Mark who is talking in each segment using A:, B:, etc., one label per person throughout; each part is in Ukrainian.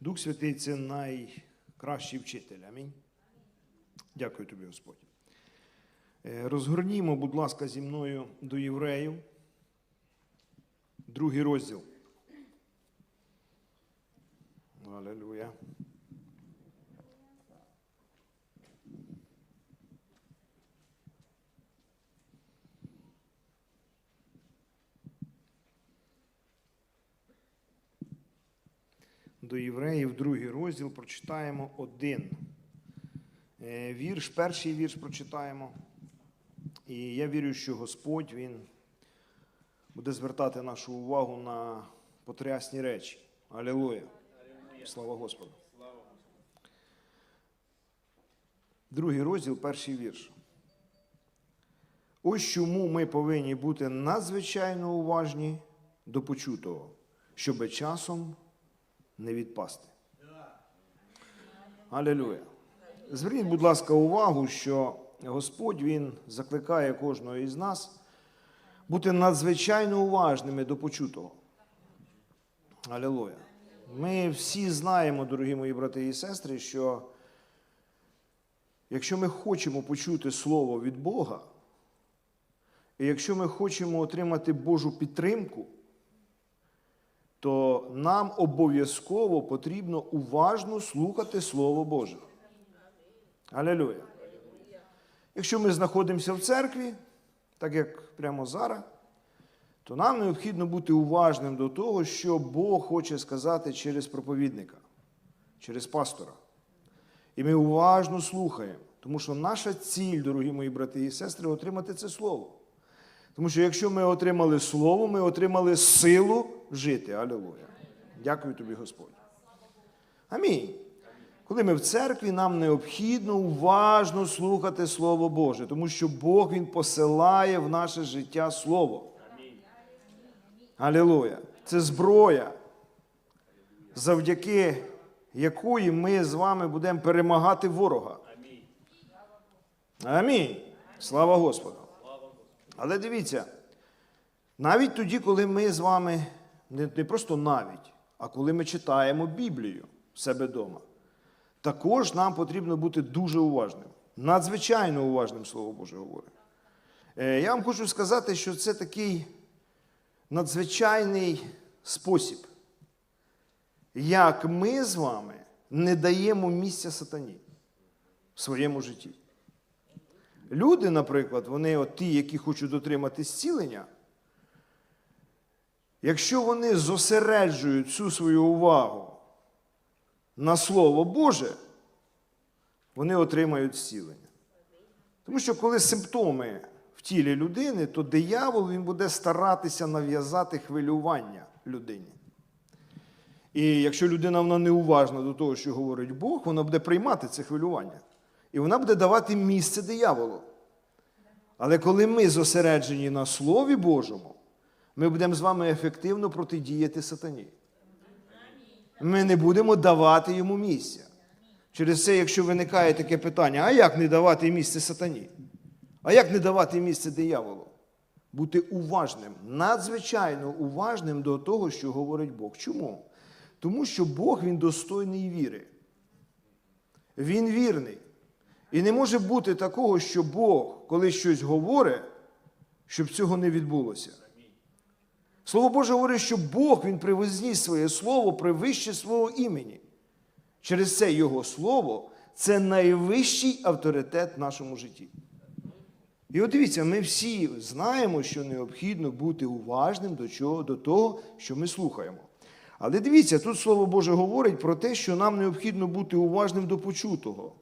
A: Дух Святий це найкращий вчитель. Амінь. Дякую тобі, Господь. Е, Розгорнімо, будь ласка, зі мною до євреїв. Другий розділ. Аллилуйя. До євреїв, другий розділ, прочитаємо один. Е, Вірш, перший вірш прочитаємо. І я вірю, що Господь Він буде звертати нашу увагу на потрясні речі. Алілуя. Слава Господу. Другий розділ, перший вірш. Ось чому ми повинні бути надзвичайно уважні до почутого, щоби часом не відпасти. Алілуя. Зверніть, будь ласка, увагу, що Господь Він закликає кожного із нас бути надзвичайно уважними до почутого. Алілуя. Ми всі знаємо, дорогі мої брати і сестри, що якщо ми хочемо почути Слово від Бога, і якщо ми хочемо отримати Божу підтримку, то нам обов'язково потрібно уважно слухати Слово Боже. Алілуя. Якщо ми знаходимося в церкві, так як прямо зараз, то нам необхідно бути уважним до того, що Бог хоче сказати через проповідника, через пастора. І ми уважно слухаємо, тому що наша ціль, дорогі мої брати і сестри, отримати це слово. Тому що якщо ми отримали слово, ми отримали силу жити. Алілуя. Дякую тобі, Господь. Амінь. Коли ми в церкві, нам необхідно уважно слухати Слово Боже, тому що Бог Він посилає в наше життя Слово. Алілуя. Це зброя, завдяки якої ми з вами будемо перемагати ворога. Амінь. Слава Господу. Але дивіться, навіть тоді, коли ми з вами, не, просто навіть, а коли ми читаємо Біблію в себе вдома, також нам потрібно бути дуже уважним, надзвичайно уважним, Слово Боже говорить. Е, Я вам хочу сказати, що це такий надзвичайний спосіб, як ми з вами не даємо місця сатані в своєму житті. Люди, наприклад, вони от ті, які хочуть отримати зцілення, якщо вони зосереджують всю свою увагу на Слово Боже, вони отримають зцілення. Тому що коли симптоми в тілі людини, то диявол він буде старатися нав'язати хвилювання людині. І якщо людина вона неуважна до того, що говорить Бог, вона буде приймати це хвилювання. І вона буде давати місце дияволу. Але коли ми зосереджені на Слові Божому, ми будемо з вами ефективно протидіяти сатані. Ми не будемо давати йому місця. Через це, якщо виникає таке питання, а як не давати місце сатані? А як не давати місце дияволу? Бути уважним, надзвичайно уважним до того, що говорить Бог. Чому? Тому що Бог він достойний віри. Він вірний. І не може бути такого, що Бог, коли щось говорить, щоб цього не відбулося. Слово Боже говорить, що Бог Він привозніс своє слово привище свого імені. Через це Його слово це найвищий авторитет в нашому житті. І от дивіться, ми всі знаємо, що необхідно бути уважним до, чого, до того, що ми слухаємо. Але дивіться, тут Слово Боже говорить про те, що нам необхідно бути уважним до почутого.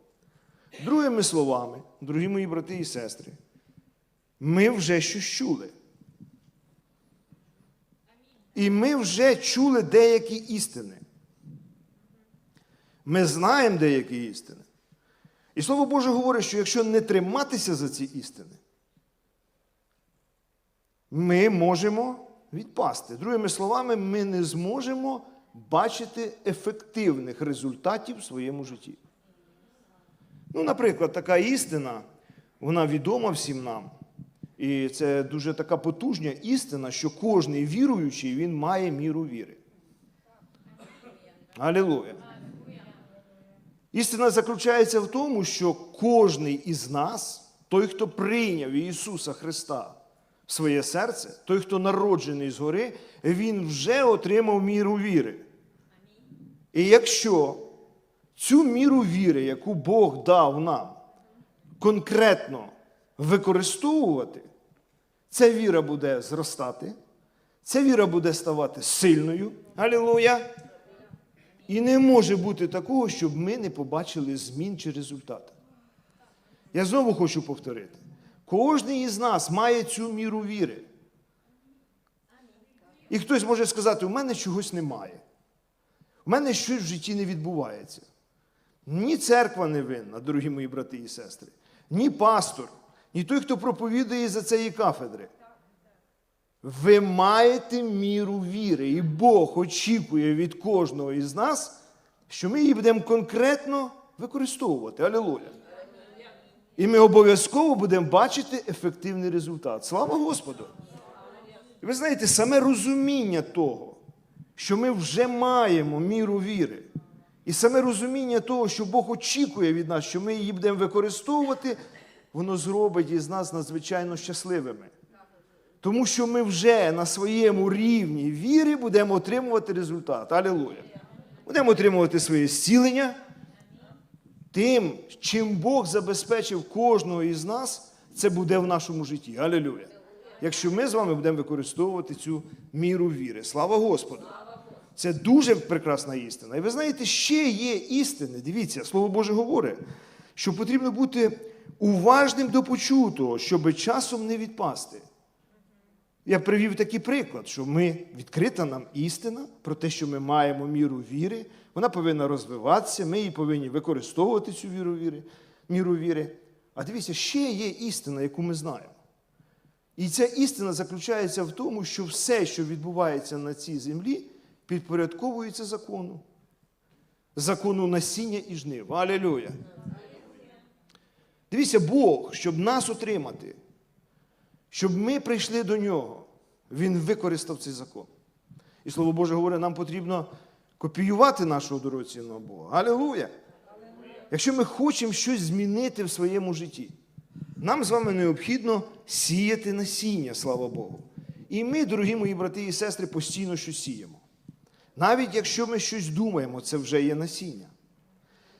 A: Другими словами, дорогі мої брати і сестри, ми вже щось чули. І ми вже чули деякі істини. Ми знаємо деякі істини. І Слово Боже говорить, що якщо не триматися за ці істини, ми можемо відпасти. Другими словами, ми не зможемо бачити ефективних результатів в своєму житті. Ну, наприклад, така істина, вона відома всім нам. І це дуже така потужна істина, що кожний віруючий він має міру віри. Алілуя. Істина заключається в тому, що кожний із нас, той, хто прийняв Ісуса Христа в своє серце, той, хто народжений згори, він вже отримав міру віри. І якщо цю міру віри, яку Бог дав нам, конкретно використовувати, ця віра буде зростати, ця віра буде ставати сильною. Алілуя! І не може бути такого, щоб ми не побачили змін чи результати. Я знову хочу повторити: кожен із нас має цю міру віри. І хтось може сказати, у мене чогось немає. У мене щось в житті не відбувається. Ні церква не винна, дорогі мої брати і сестри, ні пастор, ні той, хто проповідує за цієї кафедри. Ви маєте міру віри, і Бог очікує від кожного із нас, що ми її будемо конкретно використовувати. Алілуя. І ми обов'язково будемо бачити ефективний результат. Слава Господу! І ви знаєте, саме розуміння того, що ми вже маємо міру віри, і саме розуміння того, що Бог очікує від нас, що ми її будемо використовувати, воно зробить із нас надзвичайно щасливими. Тому що ми вже на своєму рівні віри будемо отримувати результат. Алілуя. Будемо отримувати своє зцілення. Тим, чим Бог забезпечив кожного із нас, це буде в нашому житті. Алілуя. Якщо ми з вами будемо використовувати цю міру віри. Слава Господу! Це дуже прекрасна істина. І ви знаєте, ще є істини. Дивіться, Слово Боже говорить, що потрібно бути уважним до почутого, щоб часом не відпасти. Я привів такий приклад, що ми відкрита нам істина про те, що ми маємо міру віри. Вона повинна розвиватися, ми її повинні використовувати цю віру віри, міру віри. А дивіться, ще є істина, яку ми знаємо. І ця істина заключається в тому, що все, що відбувається на цій землі, підпорядковується закону. Закону насіння і жнив. Алілюя. Дивіться, Бог, щоб нас отримати, щоб ми прийшли до нього, Він використав цей закон. І Слово Боже говорить, нам потрібно копіювати нашого дорогоцінного Бога. Алілуя! Якщо ми хочемо щось змінити в своєму житті, нам з вами необхідно сіяти насіння, слава Богу. І ми, дорогі мої брати і сестри, постійно щось сіємо. Навіть якщо ми щось думаємо, це вже є насіння.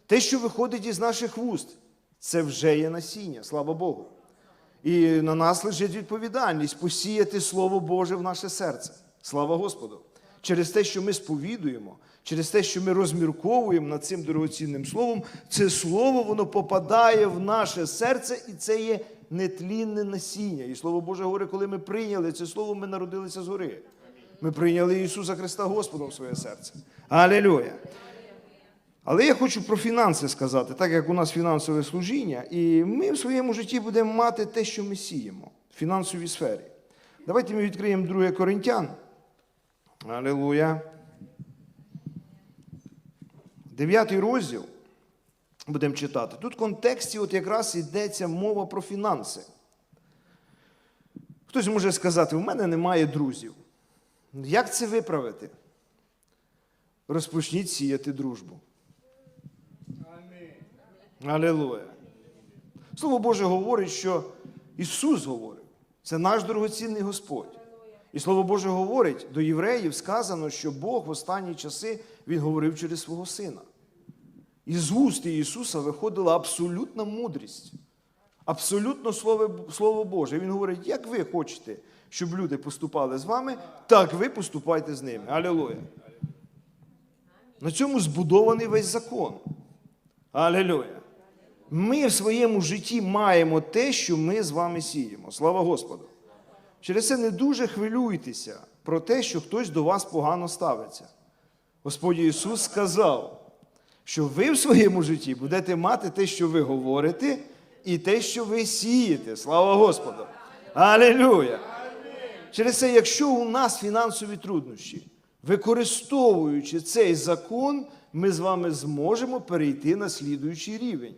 A: Те, що виходить із наших вуст, це вже є насіння, слава Богу. І на нас лежить відповідальність посіяти Слово Боже в наше серце. Слава Господу! Через те, що ми сповідуємо, через те, що ми розмірковуємо над цим дорогоцінним словом, це слово воно попадає в наше серце, і це є нетлінне насіння. І Слово Боже говорить, коли ми прийняли це слово, ми народилися згори. Ми прийняли Ісуса Христа Господом в своє серце. Алілюя! Але я хочу про фінанси сказати, так як у нас фінансове служіння, і ми в своєму житті будемо мати те, що ми сіємо в фінансовій сфері. Давайте ми відкриємо 2 Коринтян. Алілуя. Дев'ятий розділ будемо читати. Тут в контексті от якраз йдеться мова про фінанси. Хтось може сказати, у мене немає друзів. Як це виправити? Розпочніть сіяти дружбу. Алілуя. Слово Боже говорить, що Ісус говорить, це наш дорогоцінний Господь. І Слово Боже говорить, до євреїв сказано, що Бог в останні часи Він говорив через свого Сина. І з уст Ісуса виходила абсолютна мудрість, абсолютно Слово, Слово Боже. Він говорить, як ви хочете, щоб люди поступали з вами, так ви поступайте з ними. Алілуя. На цьому збудований весь закон. Алілуя. Ми в своєму житті маємо те, що ми з вами сіємо. Слава Господу. Через це не дуже хвилюйтеся про те, що хтось до вас погано ставиться. Господь Ісус сказав, що ви в своєму житті будете мати те, що ви говорите, і те, що ви сієте. Слава Господу! Алілюя! Через це, якщо у нас фінансові труднощі, використовуючи цей закон, ми з вами зможемо перейти на слідуючий рівень.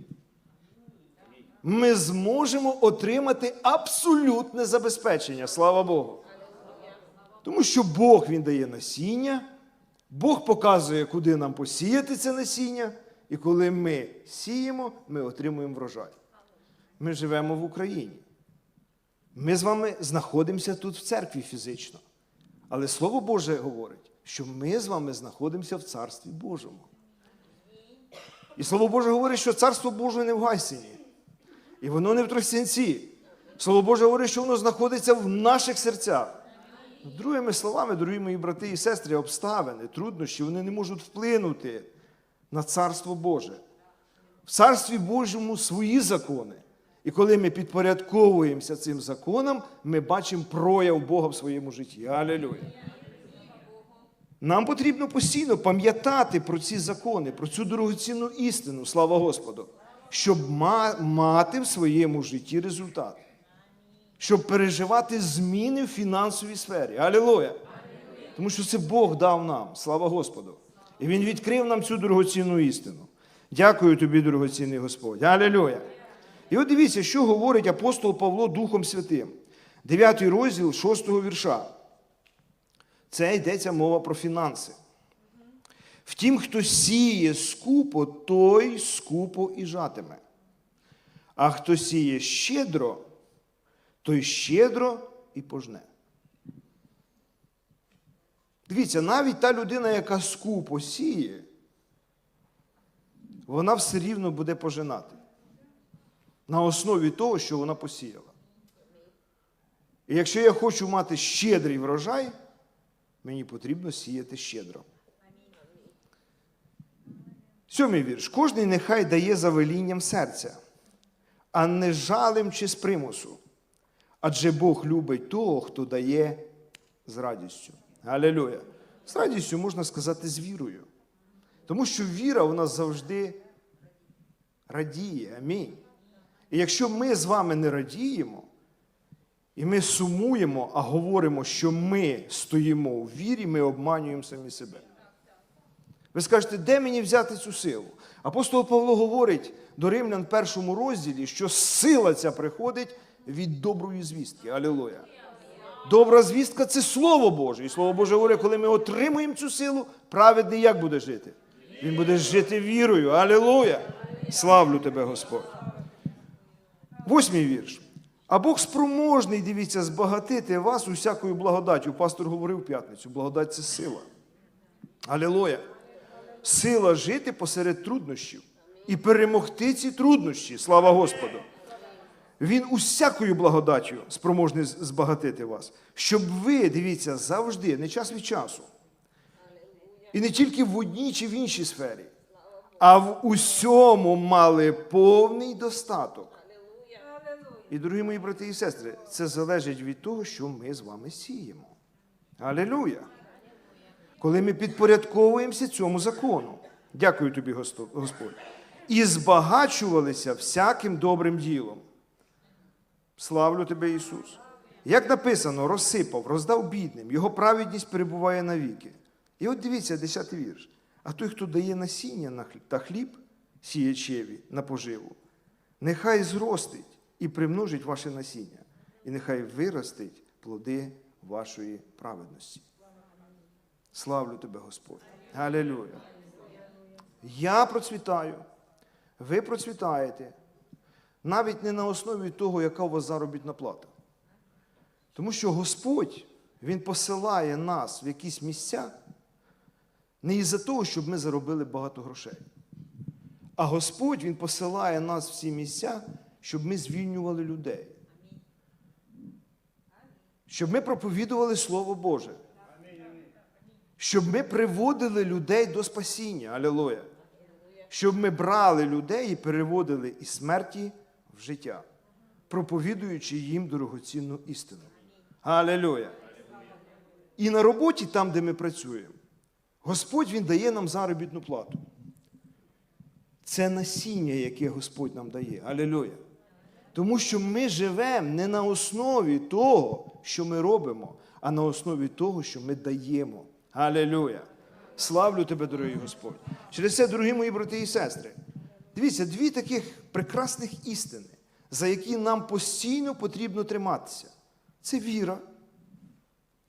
A: Ми зможемо отримати абсолютне забезпечення, слава Богу. Тому що Бог Він дає насіння, Бог показує, куди нам посіяти це насіння, і коли ми сіємо, ми отримуємо врожай. Ми живемо в Україні. Ми з вами знаходимося тут в церкві фізично. Але Слово Боже говорить, що ми з вами знаходимося в Царстві Божому. І Слово Боже говорить, що Царство Боже не в Гайсині. І воно не в Тростянці. Слово Боже говорить, що воно знаходиться в наших серцях. Другими словами, дорогі мої брати і сестри, обставини, труднощі, вони не можуть вплинути на Царство Боже. В Царстві Божому свої закони. І коли ми підпорядковуємося цим законам, ми бачимо прояв Бога в своєму житті. Алілюя. Нам потрібно постійно пам'ятати про ці закони, про цю дорогоцінну істину, слава Господу, щоб мати в своєму житті результат, щоб переживати зміни в фінансовій сфері. Алілуя! Тому що це Бог дав нам, слава Господу. І Він відкрив нам цю дорогоцінну істину. Дякую тобі, дорогоцінний Господь. Алілуя! І от дивіться, що говорить апостол Павло Духом Святим. 9 розділ 6 вірша. Це йдеться мова про фінанси. Втім, хто сіє скупо, той скупо і жатиме. А хто сіє щедро, той щедро і пожне. Дивіться, навіть та людина, яка скупо сіє, вона все рівно буде пожинати на основі того, що вона посіяла. І якщо я хочу мати щедрий врожай, мені потрібно сіяти щедро. Сьомий вірш. Кожний нехай дає за велінням серця, а не жалем чи з примусу. Адже Бог любить того, хто дає з радістю. Алілюя. З радістю можна сказати з вірою. Тому що віра у нас завжди радіє. Амінь. І якщо ми з вами не радіємо, і ми сумуємо, а говоримо, що ми стоїмо у вірі, ми обманюємо самі себе. Ви скажете, де мені взяти цю силу? Апостол Павло говорить до римлян в першому розділі, що сила ця приходить від доброї звістки. Алілуя. Добра звістка це Слово Боже. І Слово Боже говорить, коли ми отримуємо цю силу, праведний як буде жити? Він буде жити вірою. Алілуя! Славлю тебе, Господь. Восьмий вірш. А Бог спроможний, дивіться, збагатити вас усякою благодаттю. Пастор говорив в п'ятницю. Благодать це сила. Алілуя. Сила жити посеред труднощів і перемогти ці труднощі. Слава Господу. Він усякою благодаттю спроможний збагатити вас, щоб ви, дивіться, завжди, не час від часу. І не тільки в одній чи в іншій сфері, а в усьому мали повний достаток. І, дорогі мої брати і сестри, це залежить від того, що ми з вами сіємо. Алілуя! Коли ми підпорядковуємося цьому закону. Дякую тобі, Господь. І збагачувалися всяким добрим ділом. Славлю тебе, Ісус. Як написано, розсипав, роздав бідним, його праведність перебуває навіки. І от дивіться, 10 вірш. А той, хто дає насіння та хліб сіячеві на поживу, нехай зростить і примножить ваше насіння, і нехай виростить плоди вашої праведності. Славлю тебе, Господь. Алілюя. Я процвітаю, ви процвітаєте, навіть не на основі того, яка у вас заробітна плата. Тому що Господь, Він посилає нас в якісь місця не із-за того, щоб ми заробили багато грошей. А Господь Він посилає нас в ці місця, щоб ми звільнювали людей. Щоб ми проповідували Слово Боже. Щоб ми приводили людей до спасіння. Алілуя. Щоб ми брали людей і переводили із смерті в життя, проповідуючи їм дорогоцінну істину. Алілуя. І на роботі, там, де ми працюємо, Господь Він дає нам заробітну плату. Це насіння, яке Господь нам дає. Алілуя. Тому що ми живемо не на основі того, що ми робимо, а на основі того, що ми даємо. Алілуя. Славлю тебе, дорогий Господь. Через це, дорогі мої брати і сестри, дивіться, дві таких прекрасних істини, за які нам постійно потрібно триматися. Це віра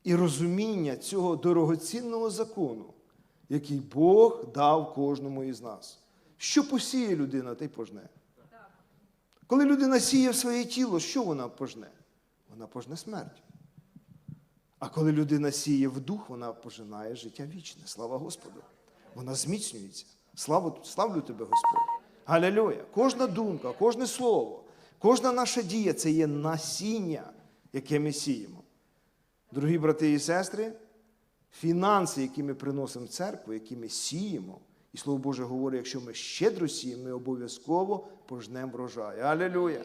A: і розуміння цього дорогоцінного закону, який Бог дав кожному із нас. Що посіє людина, те й пожне. Коли людина сіє в своє тіло, що вона пожне? Вона пожне смерть. А коли людина сіє в дух, вона пожинає життя вічне. Слава Господу. Вона зміцнюється. Славу, славлю тебе, Господь. Галілюя. Кожна думка, кожне слово, кожна наша дія це є насіння, яке ми сіємо. Дорогі брати і сестри, фінанси, які ми приносимо в церкву, які ми сіємо, і Слово Боже говорить, якщо ми щедро сіємо, ми обов'язково пожнемо врожай. Алілюя!